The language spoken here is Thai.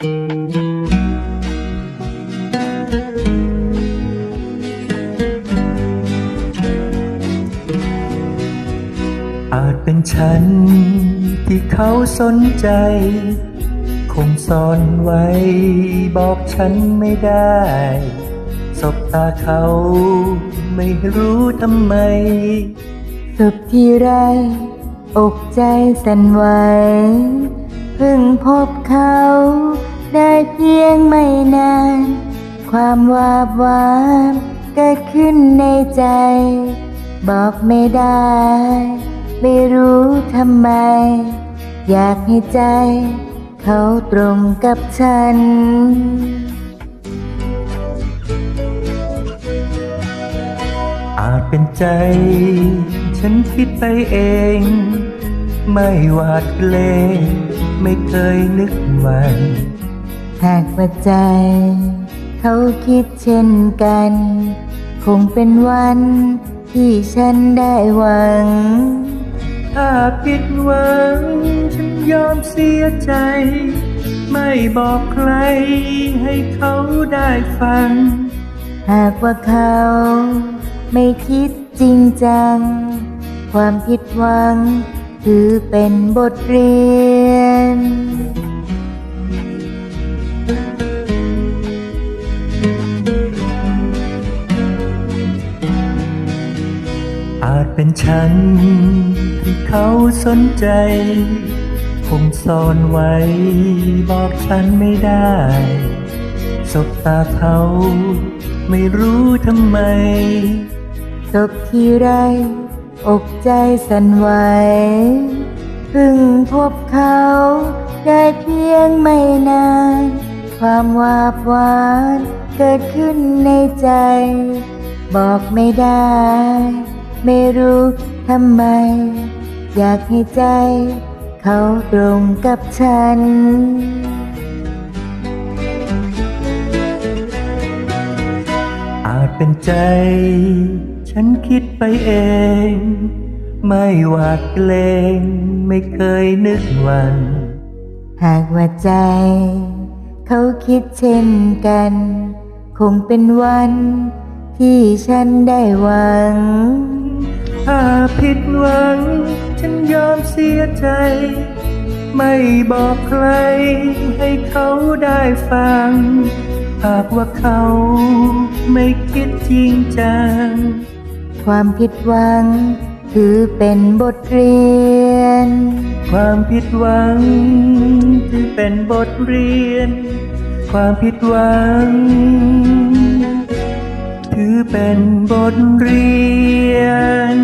อาจเป็นฉันที่เขาสนใจ คงซ่อนไว้บอกฉันไม่ได้ สบตาเขาไม่รู้ทำไมสุขที่ไร อกใจสั่นไหวเพิ่งพบเขา พียงไม่นาน ความวาบหวานเกิดขึ้นในใจ บอกไม่ได้ ไม่รู้ทำไม อยากให้ใจ เขาตรงกับฉันอาจเป็นใจ ฉันคิดไปเอง ไม่หวาดเกรงไม่เคยนึกหวัน หากว่าใจ เขาคิดเช่นกัน คงเป็นวันที่ฉันได้หวัง ถ้าผิดหวัง ฉันยอมเสียใจ ไม่บอกใครให้เขาได้ฟัง หากว่าเขา ไม่คิดจริงจัง ความผิดหวัง ถือเป็นบทเรียน เป็นฉันที่เขาสนใจคงซ่อนไว้ บอกฉันไม่ได้ สบตาเขาไม่รู้ทำไมตกที่ไร อกใจสั่นไหวเพิ่งพบเขาได้เพียงไม่นาน ความวาบหวานเกิดขึ้นในใจ บอกไม่ได้ ไม่รู้ทำไม อยากให้ใจ เขาตรงกับฉัน อาจเป็นใจ ฉันคิดไปเอง ไม่หวาดเกรงไม่เคยนึกหวัน หากว่าใจ เขาคิดเช่นกัน คงเป็นวันที่ฉันได้หวัง ถ้าผิดหวัง ฉันยอมเสียใจ ไม่บอกใคร ให้เขาได้ฟัง หากว่าเขาไม่คิดจริงจัง ความผิดหวัง ถือเป็นบทเรียน ความผิดหวังที่เป็นบทเรียน ความผิดหวัง ถือเป็นบทเรียน